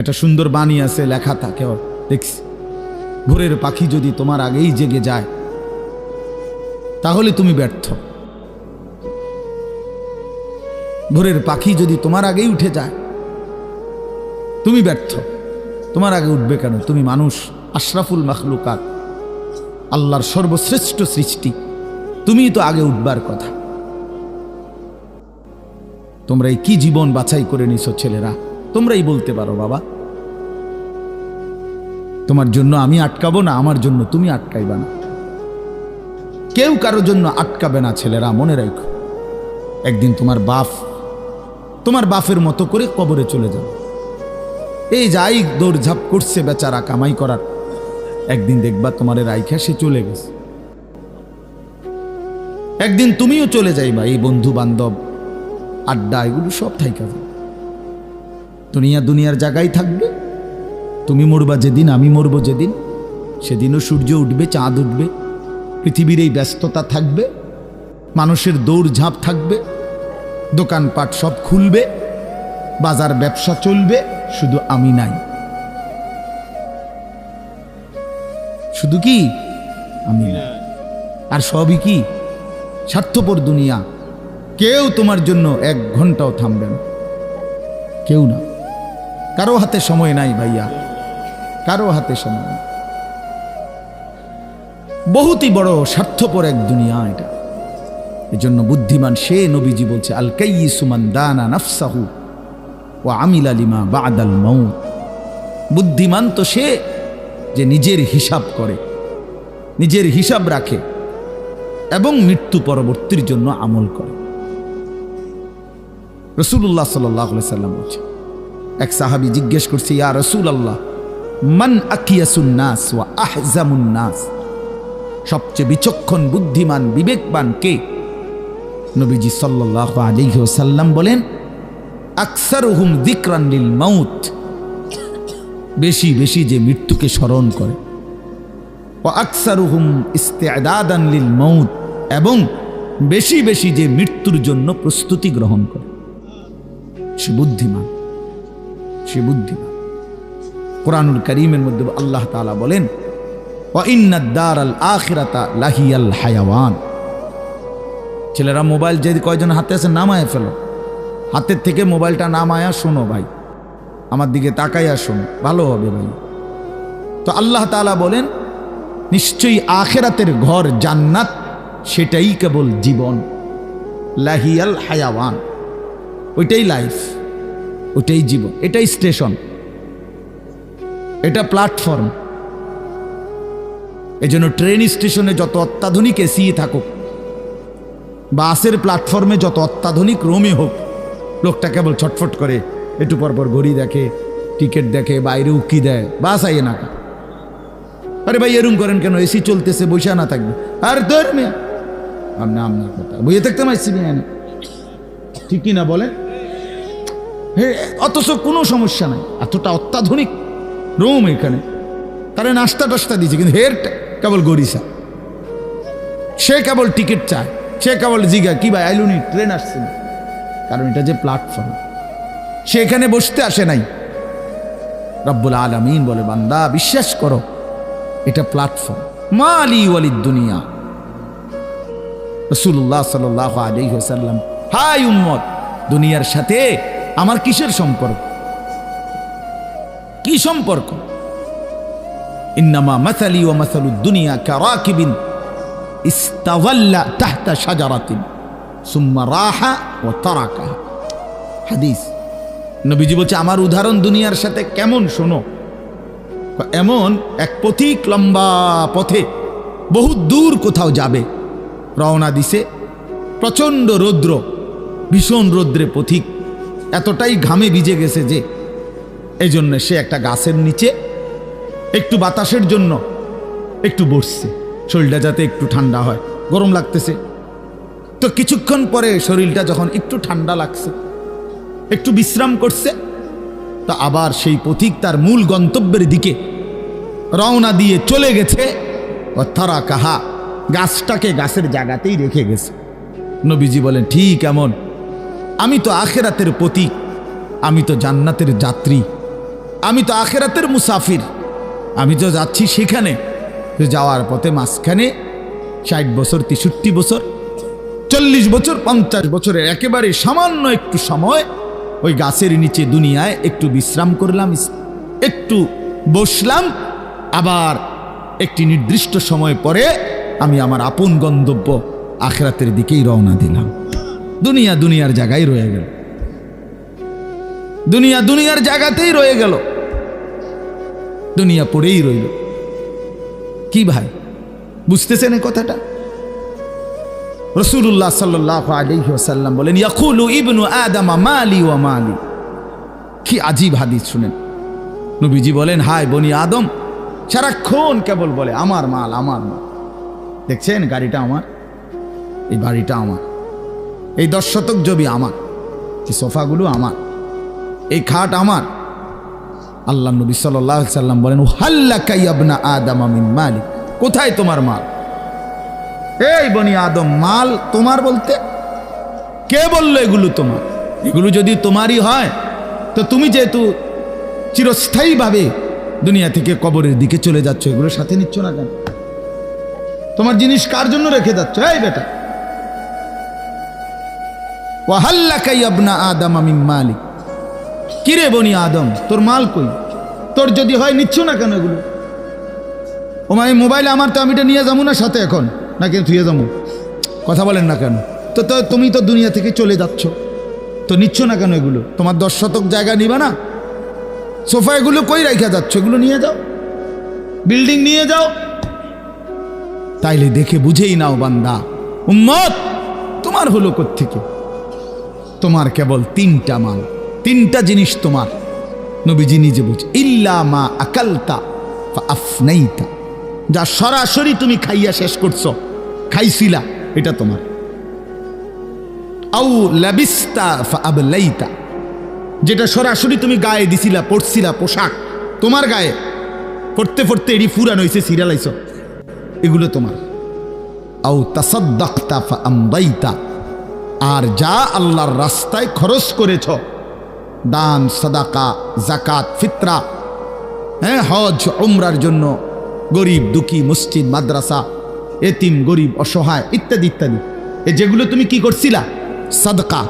একটা সুন্দর বাণী আছে, লেখা থাকে দেখছি। ভোরের পাখি যদি তোমার আগেই জেগে যায়, তাহলে তুমি ব্যর্থ। ভোরের পাখি যদি তোমার আগেই উঠে যায়, তুমি ব্যর্থ। তোমার আগে উঠবে কেন? তুমি মানুষ, আশরাফুল মাখলুকাত, আল্লাহর সর্বশ্রেষ্ঠ সৃষ্টি। তুমিই তো আগে উঠবার কথা। তোমরা এই কি জীবন বাছাই করে নিছো ছেলেরা? তোমরাই বলতে পারো, বাবা। তোমার জন্য আমি আটকাবো না, আমার জন্য তুমি আটকাইবা না। কেউ কারোর জন্য আটকাবে না, ছেলেরা, মনে রাখো। একদিন তোমার বাপ, তোমার বাপের মতো করে কবরে চলে যাবে। এই যাই দৌড়ঝাঁপ করছে বেচারা কামাই করার, একদিন দেখবা তোমার রাইখা সে চলে গেছে। একদিন তুমিও চলে যাইবা, এই বন্ধু বান্ধব আড্ডা, এগুলো সব থাইকা যাবে। দুনিয়া দুনিয়ার জায়গায় থাকবে তুমি মরবা যেদিন, আমি মরবো যেদিন। সেদিনও সূর্য উঠবে, চাঁদ উঠবে। পৃথিবীর এই ব্যস্ততা থাকবে, মানুষের দৌড়ঝাঁপ থাকবে, দোকানপাট সব খুলবে, বাজার ব্যবসা চলবে, শুধু আমি নাই। শুধু কি? আমি আর সবই কি? স্বার্থপর দুনিয়া। কেউ তোমার জন্য এক ঘন্টাও থামবে না। কেউ না। কারও হাতে সময় নাই ভাইয়া। কারও হাতে সময় বহুতই বড় স্বার্থপর এক দুনিয়া এটা। এজন্য বুদ্ধিমান সে নবীজি বলছে আল কাইসুমান দানা নাফসাহু ও আমিল আলিমা বাদাল মৌ বুদ্ধিমান তো সে যে নিজের হিসাব করে, নিজের হিসাব রাখে এবং মৃত্যু পরবর্তীর জন্য আমল করে। রসুল্লাহ সাল্লাহ সাল্লাম বলছে, এক সাহাবি জিজ্ঞেস করছে, ইয়া রসুল আল্লাহ মান আকিয়াসুন নাস ওয়া আহজামুন নাস। সবচেয়ে বিচক্ষণ, বুদ্ধিমান, বিবেকবান কে? নবীজি সাল্লাহ আলাইহি ওয়াসাল্লাম বলেন, আকসারুহুম যিকরান লিল মাউত। বেশি বেশি যে মৃত্যুকে স্মরণ করে। ও আকসারুহুম ইস্তেদাদান লিল মৌত এবং বেশি বেশি যে মৃত্যুর জন্য প্রস্তুতি গ্রহণ করে। সে বুদ্ধিমান সে বুদ্ধিমান। কোরআনুল করিমের মধ্যে আল্লাহ তাআলা বলেন ওয়াইন্নাদ্দার আল আখিরাতা লাহিয়াল হায়াওয়ান। ছেলেরা মোবাইল যে কয়জন হাতে আছে নামায় ফেলো। হাতের থেকে মোবাইলটা নামায়া শোনো ভাই। আমার দিকে তাকাইয়া শোনো, ভালো হবে ভাই। তো আল্লাহ তাআলা বলেন, নিশ্চয়ই আখেরাতের ঘর জান্নাত, সেটাই কেবল জীবন। লাহিয়াল হায়াওয়ান। ওইটাই লাইফ ওইটাই জীবন, এটাই স্টেশন এটা প্ল্যাটফর্ম এজন্য ট্রেন স্টেশনে যত অত্যাধুনিক এসি থাকুক, বাসের প্ল্যাটফর্মে যত অত্যাধুনিক রোমে হোক, লোকটা কেবল ছটফট করে, একটু পরপর ঘড়ি দেখে টিকিট দেখে, বাইরে উকি দেয়, বাস আইয়ে না আরে ভাই, এরম করেন কেন? এসি চলতেছে বসে না থাকবে। আর তোর মেয়ে। আপনার আপনার কথা। বইয়ে থাকতে মাইছি না ঠিক কি না বলে? অথচ কোনো সমস্যা নাই। এতটা অত্যাধুনিক রুম এখানে। তারা নাস্তা টাস্তা দিয়েছে, কিন্তু হের কেবল গরিসা। সে কেবল টিকিট চায়, সে কেবল জিগা, কি ভাই, আইলুনি, ট্রেন আসছে না। কারণ এটা যে প্ল্যাটফর্ম সে এখানে বসতে আসে নাই। রব্বুল আলমিন বলে, বান্দা, বিশ্বাস করো, এটা প্ল্যাটফর্ম মালি ওয়ালিদ দুনিয়া। রসুল্লাহ সাল্লাহ আলহ্লাম হাই উম্মত, দুনিয়ার সাথে আমার কিসের সম্পর্ক? কি সম্পর্ক? ইন্নামা মাসালি ও মাসালু দুনিয়া কারাকিবিন ইস্তাওয়াল্লা তাহতা সাজারাতিন সুম্মা রাহা ও তারাকা হাদিস। নবীজি বলছে, আমার উদাহরণ দুনিয়ার সাথে কেমন শোনো? এমন এক পথিক লম্বা পথে বহু দূর কোথাও যাবে। রওনা দিছে প্রচণ্ড রৌদ্র, ভীষণ রৌদ্রে পথিক। এতটাই ঘামে ভিজে গেছে যে এই জন্য সে একটা গাছের নিচে একটু বাতাসের জন্য একটু বসছে। শরীরটা যাতে একটু ঠান্ডা হয়। গরম লাগতেছে। তো কিছুক্ষণ পরে শরীরটা যখন একটু ঠান্ডা লাগছে, একটু বিশ্রাম করছে, তা আবার সেই পথিক তার মূল গন্তব্যের দিকে রওনা দিয়ে চলে গেছে। তারা কাহা, গাছটাকে গাছের জায়গাতেই রেখে গেছে। নবীজি বলেন, ঠিক এমন। আমি তো আখেরাতের প্রতীক আমি তো জান্নাতের যাত্রী। আমি তো আখেরাতের মুসাফির। আমি তো যাচ্ছি সেখানে যাওয়ার পথে মাঝখানে ষাট বছর, তেষট্টি বছর, চল্লিশ বছর, পঞ্চাশ বছরের একেবারে সামান্য একটু সময় ওই গাছের নিচে দুনিয়ায় একটু বিশ্রাম করলাম একটু বসলাম। আবার একটি নির্দিষ্ট সময় পরে আমি আমার আপন গন্তব্য আখেরাতের দিকেই রওনা দিলাম। দুনিয়া দুনিয়ার জায়গায় রয়ে গেল। দুনিয়া দুনিয়ার জায়গাতেই রয়ে গেল। দুনিয়া পড়েই রইল। কি ভাই? বুঝতেছেন এই কথাটা? রসুল্লাহ সাল্লাহ আলহিহাসাল্লাম বলেন, ইয়াকুলু ইবনু আদামা মালি ওয়া মালি। কি আজীব হাদিস শুনেন। নবীজি বলেন হাই বনি আদম, সারাক্ষণ কেবল বলে, আমার মাল আমার মাল। দেখছেন গাড়িটা আমার? এই বাড়িটা আমার। এই দশ শতক জমি আমার। এই সোফাগুলো আমার। এই খাট আমার। আল্লাহ নবী সাল্লাহ সাল্লাম বলেন হাল্লা কাইয়াবনা আদাম আমিন মালিক। কোথায় তোমার মাল? এই বনি আদম, মাল তোমার বলতে? কে বলল এগুলো তোমার? এগুলো যদি তোমারই হয়, তো তুমি যেহেতু চিরস্থায়ীভাবে দুনিয়া থেকে কবরের দিকে চলে যাচ্ছ এগুলো সাথে নিচ্ছ না কেন? তোমার জিনিস কার জন্য রেখে যাচ্ছ? এই বেটা। ওয়াহাল্লাকাই আবনা আদম আমিন মালিক। কিরে বনি আদম? তোর মাল কই? তোর যদি হয়, নিচ্ছ না কেন এগুলো? ও মানে মোবাইলে আমার তো আমি এটা নিয়ে যাব না সাথে এখন? না থুয়ে যাব? কথা বলেন না কেন? তো তুমি তো দুনিয়া থেকে চলে যাচ্ছ। তো নিচ্ছ না কেন এগুলো? তোমার দশ শতক জায়গা নিবা না? সোফা এগুলো কই রাখা যাচ্ছ? এগুলো নিয়ে যাও। বিল্ডিং নিয়ে যাও। তাইলে দেখে বুঝেই নাও বান্দা। উম্মত, তোমার হলো থেকে তোমার কেবল তিনটা মাল। তিনটা জিনিস তোমার। নবীজি নিজে বুঝ ইল্লা মা আকালতা আফনাইতা। যা সরাসরি তুমি খাইয়া শেষ করছ, খাইছিলা, এটা তোমার। আউ লাবিস্তা আবলাইতা। যেটা সরাসরি তুমি গায়ে দিছিলা পড়ছিলা পোশাক, তোমার গায়ে। পড়তে পড়তে এটি ফুরান হয়েছে সিরিয়ালাইছ এগুলো তোমার। আউ তাসাদ্দাক্তা আমদাইতা। আর যা আল্লাহর রাস্তায় খরচ করেছ দান, সাদাকা জাকাত ফিতরা হ্যাঁ হজ, উমরার জন্য গরিব, দুঃখী, মসজিদ, মাদ্রাসা, এতিম, গরিব, অসহায়, ইত্যাদি ইত্যাদি। এ যেগুলো তুমি কি করছিলা? সাদকা।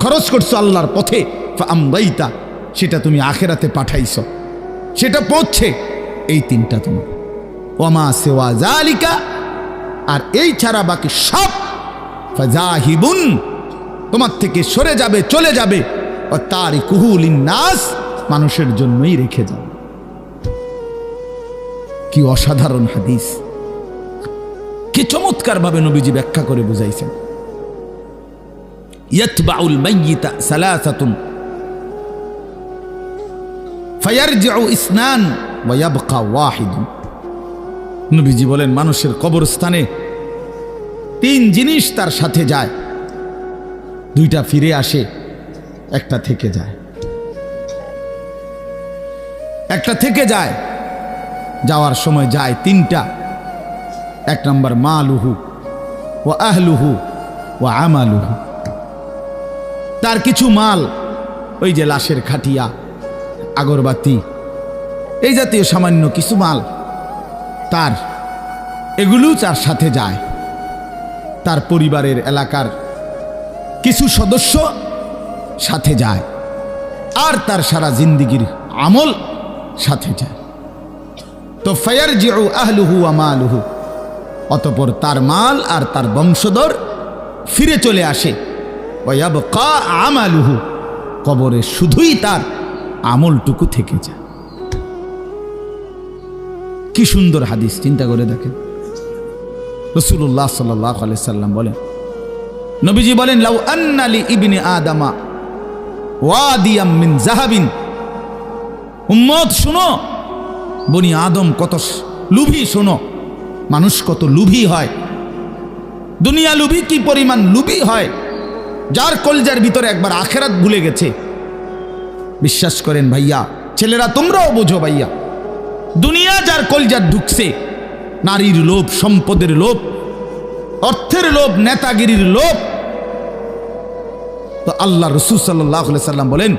খরচ করছ আল্লাহর পথে। আমদাইতা সেটা তুমি আখেরাতে পাঠাইছ। সেটা পৌঁছে এই তিনটা তুমি ওমা সেওয়া জালিকা আর এই ছাড়া বাকি সব ফাজাহিবুন। তোমার থেকে সরে যাবে, চলে যাবে। তার কুহুল নাস মানুষের জন্যই রেখে যাবে কি অসাধারণ হাদিস। কি চমৎকার ভাবে নবীজি ব্যাখ্যা করে বুঝাইছেন। ইয়াতবাউল মাইয়িতা সালাসাতুন। ফায়ারজিউ ইসনান ওয়া ইয়াবকা ওয়াহিদুন। নবীজি বলেন, মানুষের কবরস্থানে তিন জিনিস তার সাথে যায়। দুইটা ফিরে আসে একটা থেকে যায়। একটা থেকে যায়। যাওয়ার সময় যায় তিনটা। এক নম্বর মালুহু ও আহলুহু ও আমালুহু। তার কিছু মাল ওই যে লাশের খাটিয়া, আগরবাতি, এই জাতীয় সামান্য কিছু মাল তার, এগুলো তার সাথে যায়। তার পরিবারের এলাকার কিছু সদস্য সাথে যায়। আর তার সারা জিন্দিগির আমল সাথে যায়। তো ফায়ার জিউ আহলুহু আমালুহু অতপর তার মাল আর তার বংশধর ফিরে চলে আসে। কা আমালুহু। কবরে শুধুই তার আমলটুকু থেকে যায়। কি সুন্দর হাদিস, চিন্তা করে দেখেন। রসুল্লাহ সাল্লাহ সাল্লাম বলেন, নবীজি বলেন, লাউ আন্নালি ইবনে আদামা ওয়াদিয়াম জাহাবিন। উম্মত, শুনো। বনি আদম কত লুভি, শোনো। মানুষ কত লুভি হয়। দুনিয়া লুভি কি পরিমাণ লুভি হয়? যার কলজার ভিতরে একবার আখেরাত ভুলে গেছে। বিশ্বাস করেন ভাইয়া, ছেলেরা তোমরাও বোঝো ভাইয়া। দুনিয়া যার কলজার ঢুকছে, নারীর লোভ, সম্পদের লোভ, অর্থের লোভ, নেতাগিরির লোভ তো আল্লাহ রসুল সাল্লাহ সাল্লাম বলেন,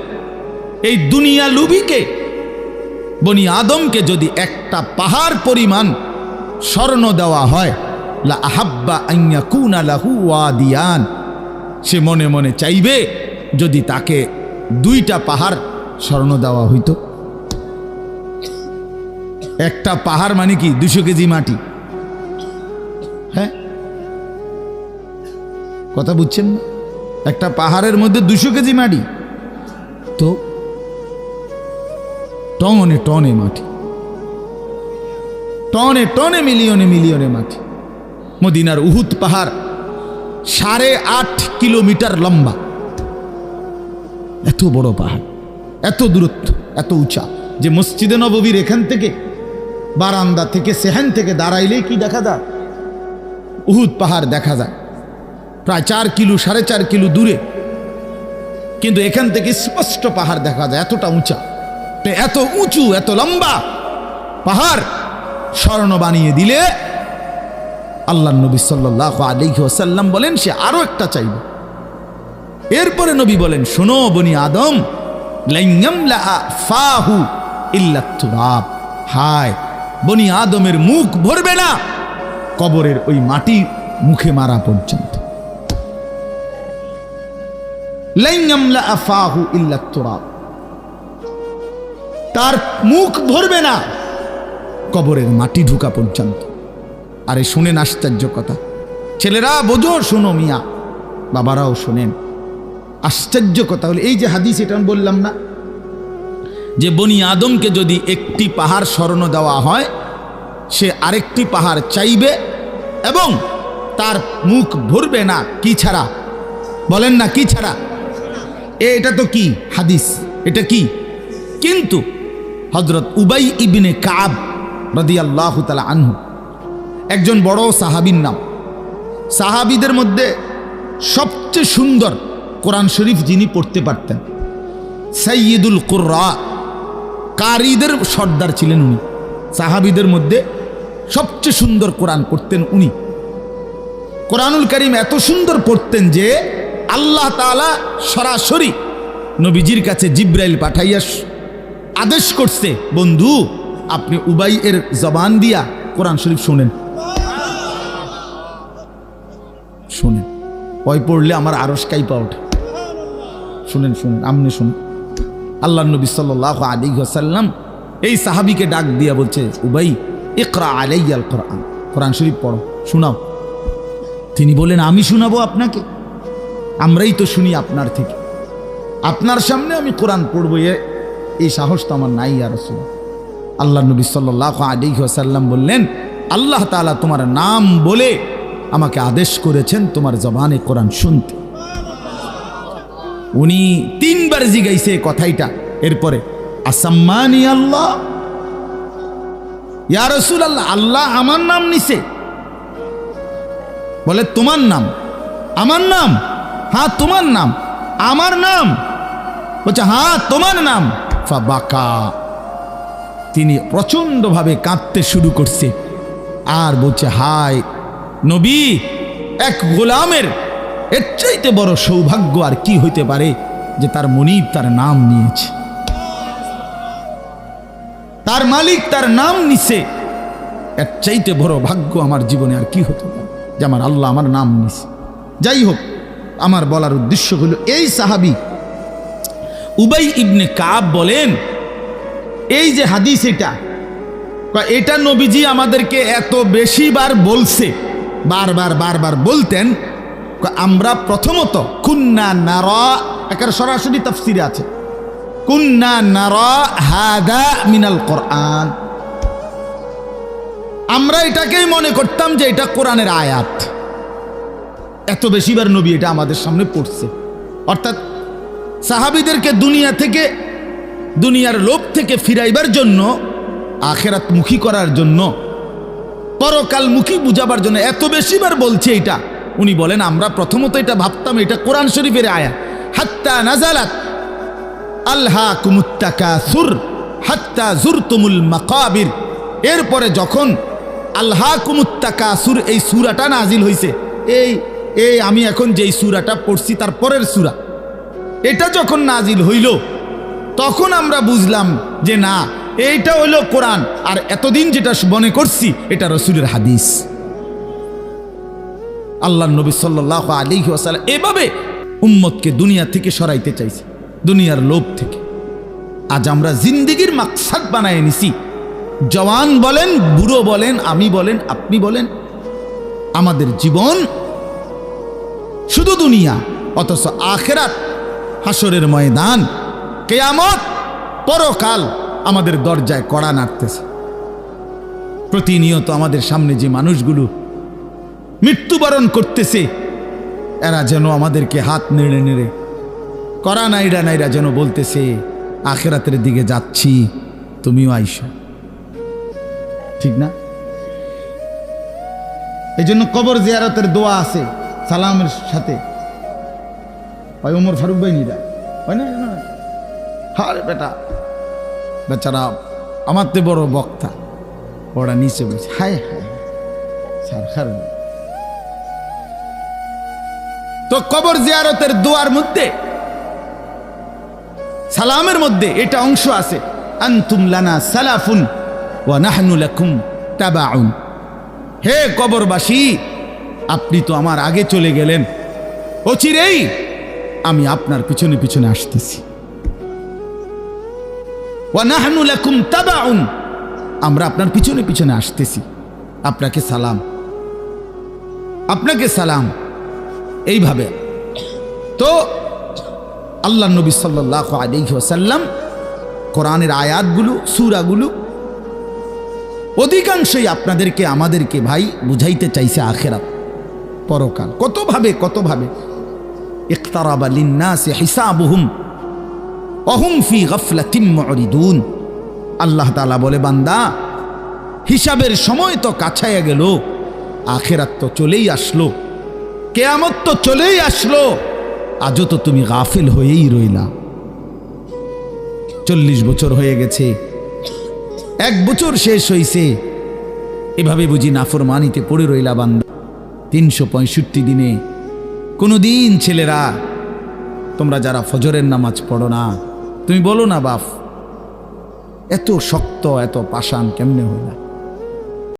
এই দুনিয়া লুবিকে, বনি আদমকে যদি একটা পাহাড় পরিমাণ স্বর্ণ দেওয়া হয়, লা আহাব্বা আইয়া কুনা লাহু ওয়াদিয়ান। সে মনে মনে চাইবে যদি তাকে দুইটা পাহাড় স্বর্ণ দেওয়া হইত। একটা পাহাড় মানে কি? দুশো কেজি মাটি। হ্যাঁ? কথা বুঝছেন না? একটা পাহাড়ের মধ্যে দুশো কেজি মাটি। তো টনে টনে মাটি। টনে টনে মিলিয়নে মিলিয়নে মাটি। মদিনার উহুত পাহাড় সাড়ে আট কিলোমিটার লম্বা। এত বড় পাহাড়, এত দূরত্ব, এত উঁচা যে মসজিদে নববীর এখান থেকে বারান্দা থেকে সেহান থেকে দাঁড়াইলেই কি দেখা যায়? উহুদ পাহাড় দেখা যায়। প্রায় চার কিলো, সাড়ে চার কিলো দূরে। কিন্তু এখান থেকে স্পষ্ট পাহাড় দেখা যায়, এতটা উঁচা। এত উঁচু, এত লম্বা পাহাড় স্বর্ণ বানিয়ে দিলে আল্লাহ নবী সাল্লাহ আলিহি ওসাল্লাম বলেন, সে আরও একটা চাইবে। এরপরে নবী বলেন, শোনো বনি আদম ফাহু হায়, বনি আদমের মুখ ভরবে না, কবরের ওই মাটি মুখে মারা পর্যন্ত। তার মুখ ভরবে না, কবরের মাটি ঢুকা পর্যন্ত। আরে শুনেন আশ্চর্য কথা, ছেলেরা বোঝো, শোনো মিয়া, বাবারাও শোনেন। আশ্চর্য কথা হলো, এই যে হাদিস এটা আমি বললাম না, যে বনি আদমকে যদি একটি পাহাড় স্মরণ দেওয়া হয়, সে আরেকটি পাহাড় চাইবে এবং তার মুখ ভরবে না, কি ছাড়া? বলেন না, কি ছাড়া? এটা তো কি? হাদিস। এটা কি? কিন্তু হজরত উবাই ইবিনে কাব রদি আল্লাহ তালা আনহু, একজন বড় সাহাবির নাম। সাহাবিদের মধ্যে সবচেয়ে সুন্দর কোরআন শরীফ যিনি পড়তে পারতেন সৈয়দুল কুর্রা, কারিদের সর্দার ছিলেন উনি। সাহাবিদের মধ্যে সবচেয়ে সুন্দর কোরআন পড়তেন উনি। কোরআনুল করিম এত সুন্দর পড়তেন যে আল্লাহ তালা সরাসরি নবীজির কাছে জিব্রাইল পাঠাইয়া আদেশ করছে, বন্ধু, আপনি উবাই এর জবান দিয়া কোরআন শরীফ শোনেন। শোনেন। ওই পড়লে আমার আরস কাইপা ওঠে। শুনেন শুনেন, আমনে শুনুন। আল্লাহ নবী সাল্লাহ আলী সাল্লাম এই সাহাবিকে ডাক দিয়া বলছে, উবাই, ইকরা আলাইয়াল কোরআন। কোরআন শরীফ পড়ো, শোনাও। তিনি বলেন আমি শোনাবো আপনাকে? আমরাই তো শুনি আপনার থেকে। আপনার সামনে আমি কোরআন পড়ব এই সাহস তো আমার নাই আর আল্লাহ নবী সাল্লাহ আলী সাল্লাম বললেন, আল্লাহ তালা তোমার নাম বলে আমাকে আদেশ করেছেন তোমার জবানে কোরআন শুনতে। উনি তিনবার জিগাইছে কথাইটা। এরপরে, আসাম্মানি আল্লাহ, ইয়া রসুল আল্লাহ আল্লাহ আমার নাম নিছে। বলে, তোমার নাম, আমার নাম? হ্যাঁ তোমার নাম? আমার নাম? বলছে হ্যাঁ তোমার নাম? বাকা তিনি প্রচণ্ডভাবে কাঁদতে শুরু করছে। আর বলছে, হায়, নবী, এক গোলামের এর চাইতে বড় সৌভাগ্য আর কি হইতে পারে যে তার মনিব তার নাম নিয়েছে। তার মালিক তার নাম নিছে। এর চাইতে বড় ভাগ্য আমার জীবনে আর কি হতে পারে যে আমার আল্লাহ আমার নাম নিছে। যাই হোক আমার বলার উদ্দেশ্য হলো, এই সাহাবি উবাই ইবনে কাব বলেন, এই যে হাদিস এটা এটা নবীজি আমাদেরকে এত বেশি বার বলছে বারবার বারবার বলতেন আমরা প্রথমত কুন্না নারা একার সরাসরি তফসিরে আছে, কুন্না নারা হাদা মিনাল কোরআন। আমরা এটাকেই মনে করতাম যে এটা কোরআনের আয়াত। এত বেশিবার নবী এটা আমাদের সামনে পড়ছে। অর্থাৎ সাহাবিদেরকে দুনিয়া থেকে, দুনিয়ার লোভ থেকে ফিরাইবার জন্য আখেরাত মুখী করার জন্য পরকাল মুখী বুঝাবার জন্য এত বেশিবার বলছে এটা। উনি বলেন, আমরা প্রথমত এটা ভাবতাম, এটা কোরআন শরীফের আয়া। হাত্তা নাজালাত আল্লাহ কুমুত্তাকা সুর হাত্তা জুর তুমুল মাকাবির। এরপরে যখন আল্লাহ কুমুত্তাকা সুর এই সুরাটা নাজিল হয়েছে এই এই, আমি এখন যেই সুরাটা পড়ছি তার পরের সুরা। এটা যখন নাজিল হইল, তখন আমরা বুঝলাম যে না, এইটা হইল কোরআন। আর এতদিন যেটা মনে করছি, এটা রসুলের হাদিস। আল্লাহ নবী সাল্লাহ আলী ওয়াসাল্লাম এভাবে উম্মতকে দুনিয়া থেকে সরাইতে চাইছে, দুনিয়ার লোভ থেকে। আজ আমরা জিন্দিগির মাকসাদ বানায় নিছি। জওয়ান বলেন, বুড়ো বলেন, আমি বলেন, আপনি বলেন। আমাদের জীবন শুধু দুনিয়া, অথচ আখেরাত হাসরের ময়দান, কেয়ামত, পরকাল আমাদের দরজায় কড়া নাড়তেছে। প্রতিনিয়ত আমাদের সামনে যে মানুষগুলো মৃত্যুবরণ করতেছে, এরা যেন আমাদেরকে হাত নেড়ে নেড়ে করা নাইরা নাইরা যেন বলতেছে, আখেরাতের দিকে যাচ্ছি, তুমিও আইসো। ঠিক না? এই জন্য কবর জিয়ারতের দোয়া আছে। সালামের সাথে। হয় ওমর ফারুক ভাই নিরা হয় না? হারে বেটা। বেচারা আমার তো বড় বক্তা। ওরা নিচে বলছে হায় হায় স্যার খারাপ তো কবর জিয়ারতের দোয়ার মধ্যে, সালামের মধ্যে এটা অংশ আছে। আনতুম লানা সালাফুন ওয়া নাহনু লাকুম তাবাউন। হে কবরবাসী আপনি তো আমার আগে চলে গেলেন। অচিরেই আমি আপনার পিছনে পিছনে আসতেছি। আমরা আপনার পিছনে পিছনে আসতেছি। আপনাকে সালাম। আপনাকে সালাম। এইভাবে। তো আল্লাহ নবী সাল্লাহ আলিহাসাল্লাম কোরআনের আয়াতগুলো, সুরাগুলো অধিকাংশই আপনাদেরকে, আমাদেরকে ভাই বুঝাইতে চাইছে আখেরাত। পরকাল। কতভাবে কতভাবে? ইখতারাবা লিন্নাসি অহুম ফি গফলাতিম আল্লাহ তাআলা বলে, বান্দা, হিসাবের সময় তো কাছাইয়া গেল, আখেরাত তো চলেই আসলো, কেয়ামত তো চলেই আসলো, আজও তো তুমি গাফিল হয়েই রইলা। চল্লিশ বছর হয়ে গেছে, এক বছর শেষ হইছে, এভাবে বুঝি নাফরমানিতে পড়ে রইলা বান্দা। তিনশো পঁয়ষট্টি দিনে কোনো দিন ছেলেরা, তোমরা যারা ফজরের নামাজ পড়ো না, তুমি বলো না বাফ এত শক্ত, এত পাষাণ কেমনে হইলা?